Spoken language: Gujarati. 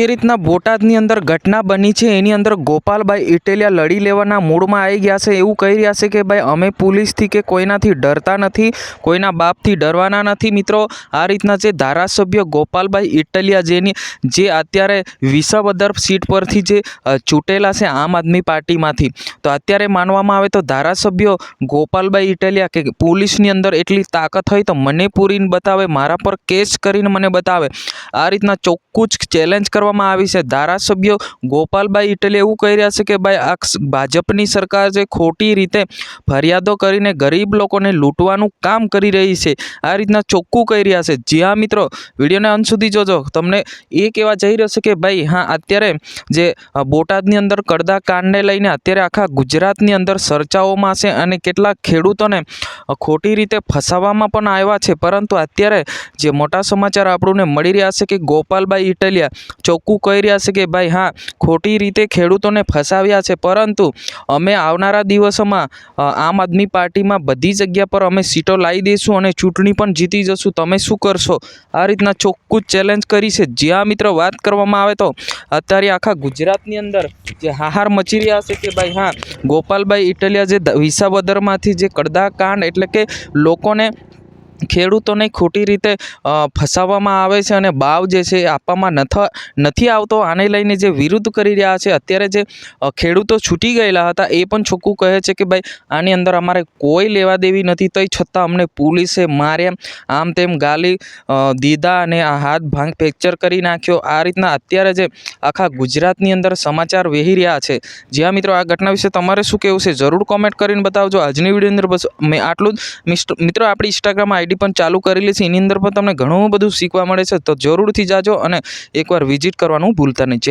એ રીતના બોટાદની અંદર ઘટના બની છે, એની અંદર ગોપાલભાઈ ઇટેલિયા લડી લેવાના મૂડમાં આવી ગયા છે. એવું કહી રહ્યા છે કે ભાઈ, અમે પોલીસથી કે કોઈનાથી ડરતા નથી, કોઈના બાપથી ડરવાના નથી. મિત્રો, આ રીતના જે ધારાસભ્ય ગોપાલભાઈ ઇટલિયા જેની, જે અત્યારે વિસાવદર સીટ પરથી જે ચૂંટેલા છે આમ આદમી પાર્ટીમાંથી. તો અત્યારે માનવામાં આવે તો ધારાસભ્ય ગોપાલભાઈ ઇટલિયા કે પોલીસની અંદર એટલી તાકાત હોય તો મને પૂરીને બતાવે, મારા પર કેસ કરીને મને બતાવે. આ રીતના ચોખ્ખું જ ચેલેન્જ કરવામાં આવી છે. ધારાસભ્ય ગોપાલભાઈ ઇટલે એવું કહી રહ્યા છે કે, ભાઈ, આ ભાજપની સરકાર જે ખોટી રીતે ફરિયાદો કરીને ગરીબ લોકોને લૂંટવાનું કામ કરી રહી છે, આ રીતના ચોખ્ખું કહી રહ્યા છે. જી હા, મિત્રો, વિડીયોને અંત સુધી જોજો. તમને એ કહેવા જઈ રહ્યો છે કે, ભાઈ, હા, અત્યારે જે બોટાદની અંદર કડદા કાંડને લઈને અત્યારે આખા ગુજરાતની અંદર ચર્ચાઓમાં છે અને કેટલાક ખેડૂતોને ખોટી રીતે ફસાવવામાં પણ આવ્યા છે. પરંતુ અત્યારે જે મોટા સમાચાર આપણને મળી રહ્યા છે કે, ગોપાલભાઈ ઇટલિયા ચોખ્ખું કહી રહ્યા છે કે, ભાઈ, હા, ખોટી રીતે ખેડૂતોને ફસાવ્યા છે, પરંતુ અમે આવનારા દિવસોમાં આમ આદમી પાર્ટીમાં બધી જગ્યા પર અમે સીટો લાવી દઈશું અને ચૂંટણી પણ જીતી જશું. તમે શું કરશો? આ રીતના ચોખ્ખું ચેલેન્જ કરી છે. જ્યાં મિત્રો વાત કરવામાં આવે તો, અત્યારે આખા ગુજરાતની અંદર જે હાહાર મચી રહ્યા છે કે, ભાઈ, હા, ગોપાલભાઈ ઇટલિયા જે વિસાવદરમાંથી જે કડદા કાંડ એટલે કે લોકોને ખેડૂતોને ખોટી રીતે ફસાવવામાં આવે છે અને ભાવ જે છે એ આપવામાં નથ આવતો. આને લઈને જે વિરુદ્ધ કરી રહ્યા છે, અત્યારે જે ખેડૂતો છૂટી ગયેલા હતા, એ પણ છોકું કહે છે કે ભાઈ, આની અંદર અમારે કોઈ લેવા દેવી નથી, તોય છતાં અમને પોલીસે માર્યા. આમ તેમ ગાલી દીધા અને આ હાથ ભાંગ ફ્રેક્ચર કરી નાખ્યો. આ રીતના અત્યારે જે આખા ગુજરાતની અંદર સમાચાર વહી રહ્યા છે. જ્યાં મિત્રો, આ ઘટના વિશે તમારે શું કહેવું છે? જરૂર કોમેન્ટ કરીને બતાવજો. આજની વીડિયો અંદર બસ, મેં આટલું જ. મિત્રો, આપણી ઇન્સ્ટાગ્રામ આઈડી પણ ચાલુ કરેલી છે. એની અંદર પણ તમને ઘણું બધું શીખવા મળે છે. તો જરૂરથી જાજો અને એકવાર વિઝિટ કરવાનું ભૂલતા નહીં. જય